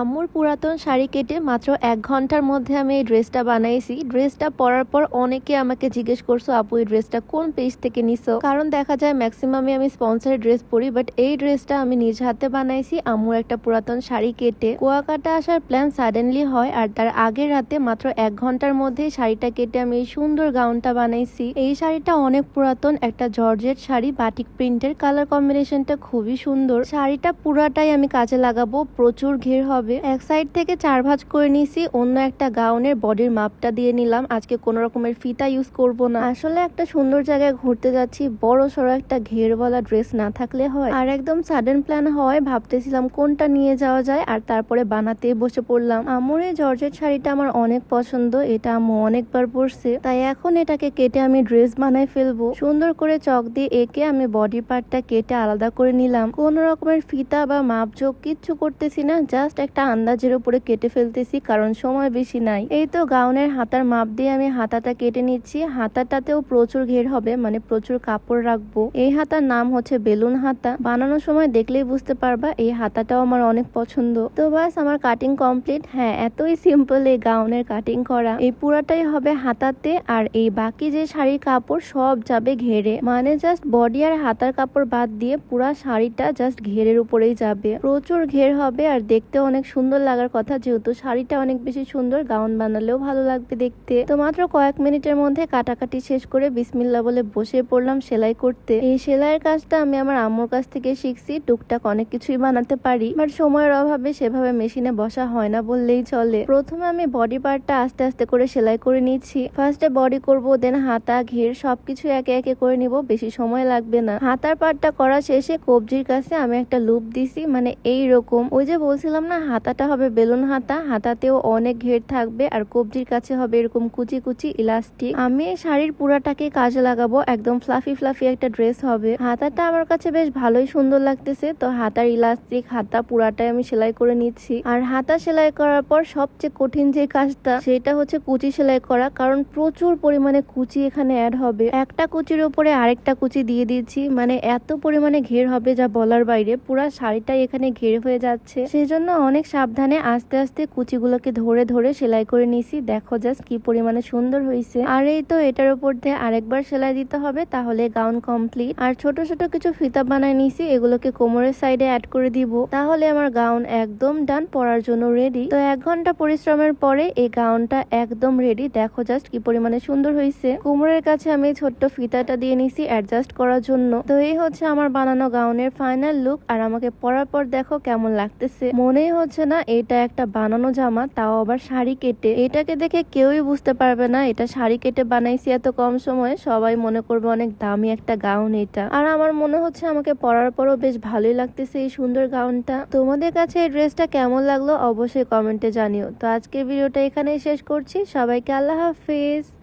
আম্মুর পুরাতন শাড়ি কেটে মাত্র এক ঘণ্টার মধ্যে আমি এই ড্রেসটা বানাইছি। ড্রেসটা পরার পর অনেকে আমাকে জিজ্ঞেস করছ, আপু, এই ড্রেসটা কোন পেজ থেকে নিছো? কারণ দেখা যায় ম্যাক্সিমামে আমি স্পন্সর ড্রেস পরি বাট এই ড্রেসটা আমি নিজ হাতে বানাইছি আম্মুর একটা পুরাতন শাড়ি কেটে। কুয়াকাটা আসার প্ল্যান সাডেনলি হয় আর তার আগের রাতে মাত্র এক ঘণ্টার মধ্যে শাড়িটা কেটে আমি এই সুন্দর গাউনটা বানাইছি। এই শাড়িটা অনেক পুরাতন একটা জর্জেট শাড়ি বাটিক প্রিন্টের কালার কম্বিনেশনটা খুবই সুন্দর। শাড়িটা পুরাটাই আমি কাজে লাগাবো, প্রচুর ঘের হবে। এক সাইড থেকে চার ভাঁজ করে নিছি অন্য একটা গাউনের বডির মাপটা দিয়ে নিলাম। আজকে কোনো রকমের ফিতা ইউজ করব না। আসলে একটা সুন্দর জায়গায় ঘুরতে যাচ্ছি, বড় সড়ো একটা ঘেরওয়ালা ড্রেস না থাকলে হয়। আর একদম সাডেন প্ল্যান হয়, ভাবতেছিলাম কোনটা নিয়ে যাওয়া যায়, আর তারপরে বানাতে বসে পড়লাম। আমার এই জর্জেট শাড়িটা আমার অনেক পছন্দ, এটা আম্মু অনেকবার পরছে। তাই এখন এটাকে কেটে আমি ড্রেস বানাই ফেলব। সুন্দর করে চক দিয়ে এঁকে আমি বডি পার্টটা কেটে আলাদা করে নিলাম। কোন রকমের ফিতা বা মাপজোক কিচ্ছু করতেছি না জাস্ট একটা আন্দাজের উপরে কেটে ফেলতেছি, কারণ সময় বেশি নাই। এই তো গাউনের হাতার মাপ দিয়ে আমি হাতাটা কেটে নিচ্ছি। হাতাটাতেও প্রচুর ঘের হবে মানে প্রচুর কাপড় রাখব। এই হাতার নাম হচ্ছে বেলুন হাতা। বানানোর সময় দেখলেই বুঝতে পারবা, এই হাতাটাও আমার অনেক পছন্দ। তো বাস, আমার কাটিং কমপ্লিট হ্যাঁ এতই সিম্পল এই গাউনের কাটিং করা। এই পুরাটাই হবে হাতাতে, আর এই বাকি যে শাড়ির কাপড়, সব যাবে ঘেরে। মানে জাস্ট বডি আর হাতার কাপড় বাদ দিয়ে পুরা শাড়িটা জাস্ট ঘেরের উপরেই যাবে। প্রচুর ঘের হবে, আর দেখতে অনেক সুন্দর লাগার কথা, যেহেতু শাড়িটা অনেক বেশি সুন্দর, গাউন বানালেও ভালো লাগবে দেখতে। তো মাত্র কয়েক মিনিটের মধ্যে কাটাকাটি শেষ করে বিসমিল্লা বলে বসে পড়লাম সেলাই করতে। এই সেলাইয়ের কাজটা আমি আমার আম্মুর কাছ থেকে শিখছি, টুকটাক অনেক কিছুই বানাতে পারি। বাট সময়ের অভাবে সেভাবে মেশিনে বসা হয় না বললেই চলে। প্রথমে আমি বডি পার্টটা আস্তে আস্তে করে সেলাই করে নিচ্ছি। ফার্স্টে বডি করব দেন হাতা, ঘের, সবকিছু একে একে করে নিব, বেশি সময় লাগবে না। হাতার পার্টটা করা শেষে কবজির কাছে আমি একটা লুপ দিছি মানে এই রকম ওই যে বলছিলাম না হাতাটা হবে বেলুন হাতা, হাতাতেও অনেক ঘের থাকবে আর কবজির কাছে হবে এরকম কুচি কুচি ইলাস্টিক। আমি শাড়ির পুরাটাকে কাজে লাগাবো, একদম ফ্লাফি ফ্লাফি একটা ড্রেস হবে। হাতাটা আমার কাছে বেশ ভালোই সুন্দর লাগতেছে, তো হাতার ইলাস্টিক, হাতা পুরাটাই আমি সেলাই করে নিচ্ছি। আর হাতা সেলাই করার পর সবচেয়ে কঠিন যে কাজটা, সেটা হচ্ছে কুচি সেলাই করা, কারণ প্রচুর পরিমাণে কুচি এখানে অ্যাড হবে। একটা কুচির উপরে আরেকটা কুচি দিয়ে দিচ্ছি মানে এত পরিমাণে ঘের হবে যা বলার বাইরে, পুরা শাড়িটাই এখানে ঘের হয়ে যাচ্ছে। সেজন্য অনেক সাবধানে আস্তে আস্তে কুচিগুলোকে ধরে ধরে সেলাই করে নিছি। দেখো জাস্ট কি পরিমাণে সুন্দর হয়েছে আর এই তো এটার উপর দিয়ে আরেকবার সেলাই দিতে হবে, তাহলে গাউন কমপ্লিট আর ছোট ছোট কিছু ফিতা বানায় নিছি, এগুলোকে কোমরের সাইডে অ্যাড করে দিব। তাহলে আমার গাউন একদম ডান পরার জন্য রেডি তো এক ঘণ্টা পরিশ্রমের পরে এই গাউনটা একদম রেডি দেখো জাস্ট কি পরিমাণে সুন্দর হয়েছে কোমরের কাছে আমি ছোট্ট ফিতাটা দিয়ে নিছি অ্যাডজাস্ট করার জন্য। তো এই হচ্ছে আমার বানানো গাউনের ফাইনাল লুক আর আমাকে পরার পর দেখো কেমন লাগতেছে। মনেই হচ্ছে না, এটা একটা বানানো জামা, তাও আবার শাড়ি কেটে। এটাকে দেখে কেউই বুঝতে পারবে না, এটা শাড়ি কেটে বানাইছি এত কম সময়ে, সবাই মনে করবে অনেক দামি একটা গাউন এটা। আর আমার মনে হচ্ছে আমাকে পরার পরও বেশ ভালোই লাগতেছে এই সুন্দর গাউনটা। তোমাদের কাছে এই ড্রেসটা কেমন লাগল অবশ্যই কমেন্টে জানিও। তো আজকের ভিডিওটা এখানেই শেষ করছি। সবাইকে আল্লাহ হাফিজ।